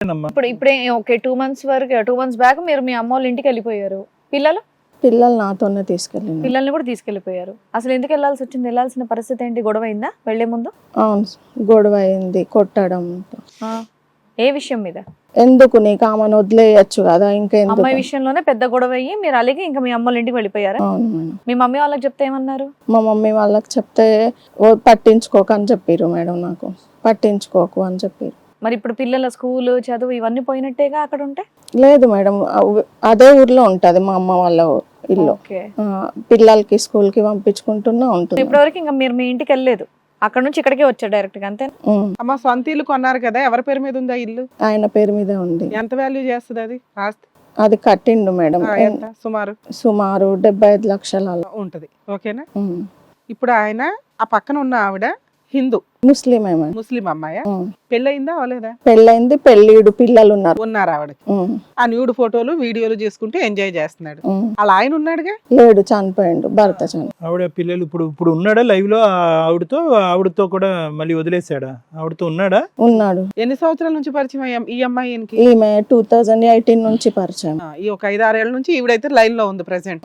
అమ్మా. ఇప్పుడు ఇప్పుడే ఓకే టూ మంత్స్ వరకు టూ మంత్స్ బ్యాక్ మీరు మీ అమ్మ వాళ్ళ ఇంటికి వెళ్ళిపోయారు. పిల్లలు? పిల్లలు నాతోనే తీసుకెళ్ళింది పిల్లల్ని కూడా తీసుకెళ్ళిపోయారు అసలు ఎందుకు వెళ్ళాల్సి వచ్చింది? వెళ్ళాల్సిన పరిస్థితి ఏంటి? గొడవ అయిందా వెళ్ళే ముందు? అవును గొడవ అయింది కొట్టడం. ఆ, ఏ విషయం మీద? ఎందుకు నీకు ఆమెను వదిలేయచ్చు కదా ఇంకెందుకు అమ్మాయి విషయంలోనే పెద్ద గొడవ అయ్యి మీరు అలాగే ఇంకా మీ అమ్మ ఇంటికి వెళ్ళిపోయారా? అవును మేడం. మీ మమ్మీ వాళ్ళకి చెప్తే ఏమన్నారు? మా మమ్మీ వాళ్ళకి చెప్తే పట్టించుకోకు అని చెప్పారు మేడం నాకు. పట్టించుకోకు అని చెప్పారు మరి ఇప్పుడు పిల్లల స్కూల్ చదువు ఇవన్నీ పోయినట్టేగా అక్కడ ఉంటే లేదు మేడం అదే ఊర్లో ఉంటది మా అమ్మ వాళ్ళ ఇల్లు. పిల్లలకి స్కూల్కి పంపించుకుంటున్నా ఉంటుంది. ఇప్పటివరకు ఇంకా మీరు మీ ఇంటికి వెళ్ళలేదు. అక్కడ నుంచి ఇక్కడికే వచ్చారు డైరెక్ట్గా అంతే. అమ్మ సొంత ఇల్లు కొన్నారు కదా ఎవరి పేరు మీద ఉందా ఇల్లు? ఆయన పేరు మీద ఉంది. ఎంత వాల్యూ చేస్తుంది అది ఆస్తి? అది కట్టిండు మేడం. సుమారు? సుమారు డెబ్బై ఐదు లక్షల. ఉంటది. ఓకేనా. ఇప్పుడు ఆయన ఆ పక్కన ఉన్న ఆవిడ హిందూ. ముస్లిమే మేడం ముస్లిం అమ్మాయ. పెళ్ళయిందా అవలేదా? పెళ్ళైంది పెళ్ళిడు పిల్లలు ఉన్నారు ఉన్నారు ఆవిడ. ఉమ్. ఆ న్యూడ్ ఫోటోలు వీడియోలు చేసుకుంటూ ఎంజాయ్ చేస్తున్నాడు. అలా ఆయన ఉన్నాడుగా? లేడు చనిపోయిండు భర్త చని ఆవిడ పిల్లలు ఇప్పుడు ఇప్పుడు ఉన్నాడా లైవ్లో ఆవిడతో ఆవిడతో కూడా మళ్ళీ వదిలేసాడా ఆవిడతో ఉన్నాడా? ఉన్నాడు. ఎన్ని సంవత్సరాల నుంచి పరిచయం అయ్యాం ఈ అమ్మాయి ఈమె టూ థౌజండ్ ఎయిటీన్ నుంచి పరిచయం. ఈ ఒక ఐదారేళ్ళ నుంచి ఈవిడైతే లైన్లో ఉంది ప్రెసెంట్.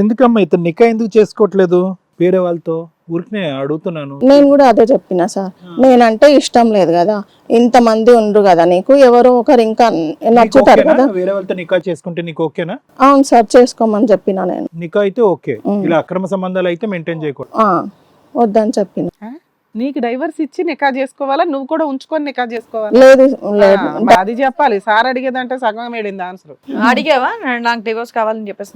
ఎందుకమ్మా ఇతను నికా ఎందుకు చేసుకోవట్లేదు? వేరే వాళ్ళతో ఊరికనే అడుగుతున్నాను. నేను కూడా అదే చెప్పిన సార్. నేనంటే ఇష్టం లేదు కదా. ఇంతమంది ఉండ్రు కదా నీకు ఎవరో ఒకరు ఇంకా నచ్చుతారు? కదా. వేరే వాళ్ళతో నికా చేసుకుంటే నీకు ఓకేనా? అవును సార్ చేసుకోమని చెప్పిన నేను. నికా అయితే ఓకే. ఇలా అక్రమ సంబంధాలు అయితే మెయింటైన్ చేయకూడదు. ఆ, వద్దని చెప్పిన. నీకు డైవర్స్ ఇచ్చి నికా చేసుకోవాలా? నువ్వు కూడా ఉంచుకొని నికా చేసుకోవాలా? లేదు లేదు. ఆ, అది చెప్పాలి. సార్ అడిగేదంటే సగం వేడింది ఆన్సర్ అడిగావా? నా- నాకు డివోర్స్ కావాలని చెప్పేసి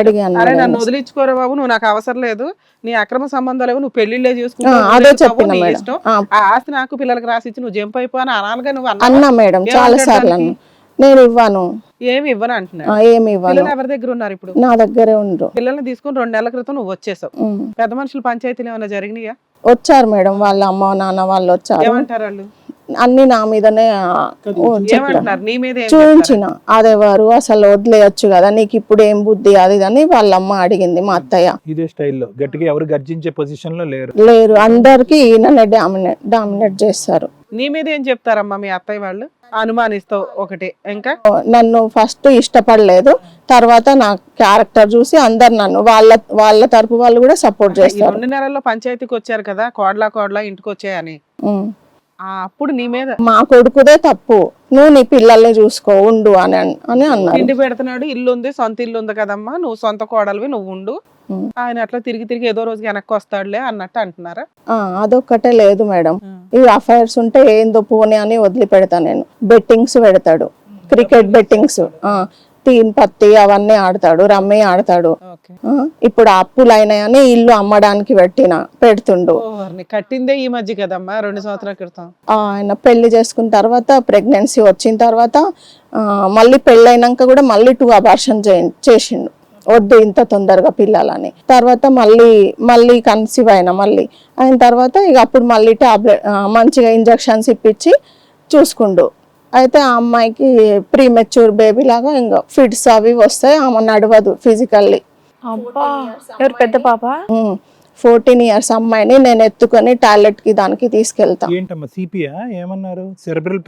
అడిగాను అరే. నన్ను వదిలించుకోరా బాబు నువ్వు నాకు అవసరం లేదు. నీ అక్రమ సంబంధాలు నువ్వు పెళ్ళిళ్ళే చేసుకుంటావు అదే నువ్వు చెప్పిన నీ మేడం. ఇష్టం. ఆ, ఆస్తి నాకు పిల్లలకి రాసిచ్చి నువ్వు జంప్ అయిపో అని అనాలిగా నువ్వు? అన్నా మేడం చాలా సార్లు నేను ఇవ్వను. ఏమి ఇవ్వను అంటున్నాడు ఆ, ఏమి ఇవ్వను. పిల్లలు ఎవరి దగ్గర ఉన్నారు ఇప్పుడు? నా దగ్గరే ఉండ్రు. పిల్లల్ని తీసుకుని రెండు నెలల క్రితం నువ్వు వచ్చేసావు. పెద్ద మనుషులు పంచాయతీలు ఏమైనా జరిగినాయా? వచ్చారు మేడం వాళ్ళ అమ్మ నాన్న వాళ్ళు వచ్చారు. ఏమంటారు వాళ్ళు? అన్ని నా మీదనే చూపించిన అదేవారు అసలు వదిలేయచ్చు కదా నీకు ఇప్పుడు ఏం బుద్ధి అది అని వాళ్ళ అమ్మ అడిగింది మా అత్తయ్య. ఇదే స్టైల్లో. గట్టిగా ఎవరు గర్జించే పొజిషన్లో లేరు. లేరు. అందరికి ఈయననే డామినేట్ డామినేట్ చేస్తారు. నీ మీద ఏం చెప్తారమ్మా మీ అత్తయ్య వాళ్ళు? అనుమానిస్తావు ఒకటి. ఇంకా? నన్ను ఫస్ట్ ఇష్టపడలేదు. తర్వాత నా క్యారెక్టర్ చూసి అందరు నన్ను వాళ్ళ వాళ్ళ తరపు వాళ్ళు కూడా సపోర్ట్ చేస్తారు. రెండు నెలల్లో పంచాయతీకి వచ్చారు కదా కోడ్లా కోడ్లా ఇంటికి వచ్చాయని. అప్పుడు నీ మీద మా కొడుకుదే తప్పు. నువ్వు నీ పిల్లల్ని చూసుకో ఉండు అని అన్- అని అన్నారు. తిండి పెడుతున్నాడు ఇల్లు ఉంది సొంత ఇల్లు ఉంది కదమ్మా నువ్వు సొంత కోడలివి నువ్వు ఉండు. ఆయన అట్లా తిరిగి తిరిగి ఏదో రోజు వెనక్కి వస్తాడులే అన్నట్టు అంటున్నారా? ఆ, అదొక్కటే లేదు మేడం. ఈ అఫైర్స్ ఉంటే ఏందో పోనీ అని వదిలిపెడతా నేను. బెట్టింగ్స్ పెడతాడు. క్రికెట్ బెట్టింగ్స్ తీన్ పత్తి అవన్నీ ఆడతాడు రమ్మి ఆడతాడు. ఇప్పుడు ఆ అప్పులు అయినాయని ఇల్లు అమ్మడానికి పెట్టిన పెడుతుండు. కట్టిందే ఈ మధ్య కదమ్మా రెండు సంవత్సరాల క్రితం. ఆయన పెళ్ళి చేసుకున్న తర్వాత ప్రెగ్నెన్సీ వచ్చిన తర్వాత మళ్ళీ పెళ్ళైనాక కూడా మళ్ళీ టూ అబార్షన్ చేసిండు. వద్దు ఇంత తొందరగా పిల్లలని. తర్వాత మళ్ళీ మళ్ళీ కన్సీవ్ అయినా మళ్ళీ. అయిన తర్వాత ఇక అప్పుడు మళ్ళీ టాబ్లెట్ మంచిగా ఇంజక్షన్స్ ఇప్పించి చూసుకుండు. అయితే ఆ అమ్మాయికి ప్రీ మెచ్యూర్ బేబీ లాగా ఇంకా ఫిట్స్ అవి వస్తాయి. ఆమె నడవదు ఫిజికల్లీ పెద్ద పాప? ఫోర్టీన్ ఇయర్స్ అమ్మాయిని నేను ఎత్తుకొని టాయిలెట్కి దానికి తీసుకెళ్తా. ఏంటమ్మా సిపియా ఏమన్నారు? సెరెబ్రల్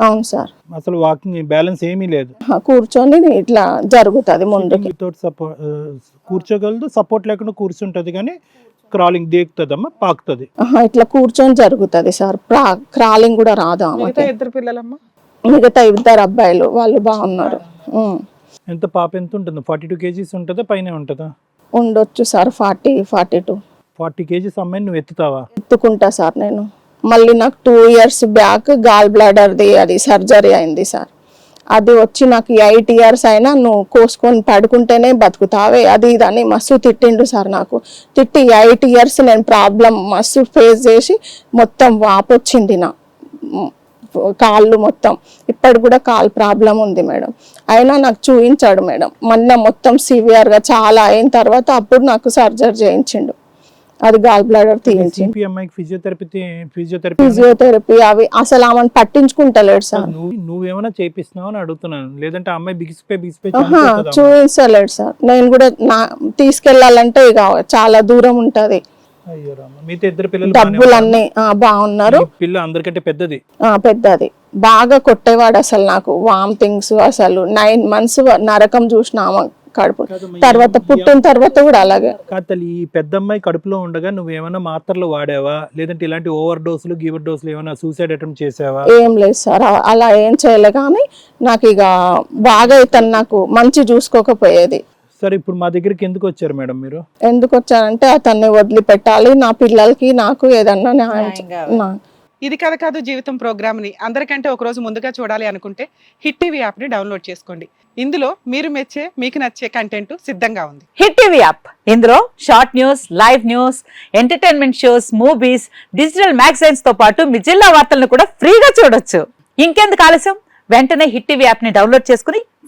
అవును సార్. అసలు వాకింగ్ బ్యాలెన్స్ ఏమీ లేదు. ఆ, కూర్చొని ఇట్లా జరుగుతుంది ముందుకి. కూర్చోగలదు సపోర్ట్ లేకుండా కూర్చుంటది కానీ క్రాలింగ్ దేకుతుందమ్మా పాకుతుంది. ఇట్లా కూర్చొని జరుగుతుంది సార్. క్రాలింగ్ కూడా రాదు ఇద్దరు పిల్లలమ్మా? మిగతా ఇద్దరు అబ్బాయిలు వాళ్ళు బాగున్నారు. ఎంత పాప ఎంత ఉంటుంది? ఫార్టీ టూ కేజీస్ ఉంటుందా? పైన ఉంటుందా? ఉండొచ్చు sir forty forty two forty kgs అమ్మాయిని నువ్వు ఎత్తుతావా? ఎత్తుకుంటా సార్ నేను. మళ్ళీ నాకు టూ ఇయర్స్ బ్యాక్ గాల్ బ్లాడర్ది అది సర్జరీ అయింది సార్. అది వచ్చి నాకు ఎయిట్ ఇయర్స్ అయినా నువ్వు కోసుకొని పడుకుంటేనే బతుకుతావే అది ఇది అని మస్తు తిట్టిండు సార్ నాకు. తిట్టి ఎయిట్ ఇయర్స్ నేను ప్రాబ్లం మస్తు ఫేస్ చేసి మొత్తం వాపు వచ్చింది నా. కాళ్ళు మొత్తం. ఇప్పటికి కూడా కాలు ప్రాబ్లం ఉంది మేడం. అయినా నాకు చూపించాడు మేడం. మొన్న మొత్తం సివియర్గా చాలా అయిన తర్వాత అప్పుడు నాకు సర్జరీ చేయించిండు. అది గాల్ బ్లాడర్ తీయించి ఫిజియోథెరపీ ఫిజియోథెరపీ ఫిజియోథెరపీ అవి అసలు ఆమెను పట్టించుకుంటలేడు సార్. నువ్వు నువ్వేమైనా చేపిస్తున్నావు అని అడుగుతున్నాను. లేదంటే అమ్మాయి బిగిసిపోయి బిగిసిపోయి? చూపించలేడు సార్. నేను కూడా నా తీసుకెళ్ళాలంటే ఇక చాలా దూరం ఉంటది. అయ్యో రామ. మీతో ఇద్దరు పిల్లలు బాగానే డబ్బులు అన్ని ఆ, బాగున్నారు. పిల్ల అందరికంటే పెద్దది. ఆ, పెద్దది. బాగా కొట్టేవాడు అసలు నాకు. వామిటింగ్స్ అసలు. నైన్ మంత్స్ నరకం చూసిన ఆమె కడుపు. తర్వాత పుట్టిన తర్వాత కూడా అలాగే. కాదు తల్లి ఈ పెద్ద అమ్మాయి కడుపులో ఉండగా నువ్వు ఏమైనా మాత్రలు వాడావా? లేదంటే ఇలాంటి ఓవర్ డోసులు గివర్ డోసులు ఏమైనా సూసైడ్ అటెంప్ట్ చేసావా? ఏం లేదు సార్. అ- అలా ఏం చేయలే కానీ నాకు ఇక బాగా ఇతను నాకు మంచి చూసుకోకపోయేది. సరే ఇప్పుడు మా దగ్గరికి ఎందుకు వచ్చారు మేడం మీరు? ఎందుకు వచ్చానంటే అతన్ని వదిలిపెట్టాలి. నా పిల్లలకి నాకు ఏదన్నా న్యాయం చే- నా- ఇది కథ కాదు జీవితం ప్రోగ్రామ్ని అందరికంటే ఒక రోజు ముందుగా చూడాలి అనుకుంటే హిట్ టీవీ యాప్ని డౌన్లోడ్ చేసుకోండి. ఇందులో మీరు మెచ్చే మీకు నచ్చే కంటెంట్ సిద్ధంగా ఉంది. Hit TV app. ఇందులో short news live news entertainment shows movies digital మ్యాగజైన్స్తో పాటు మీ జిల్లా వార్తలను కూడా ఫ్రీగా చూడొచ్చు. ఇంకెందుకు ఆలస్యం? వెంటనే హిట్ టీవీ యాప్ని డౌన్లోడ్ చేసుకుని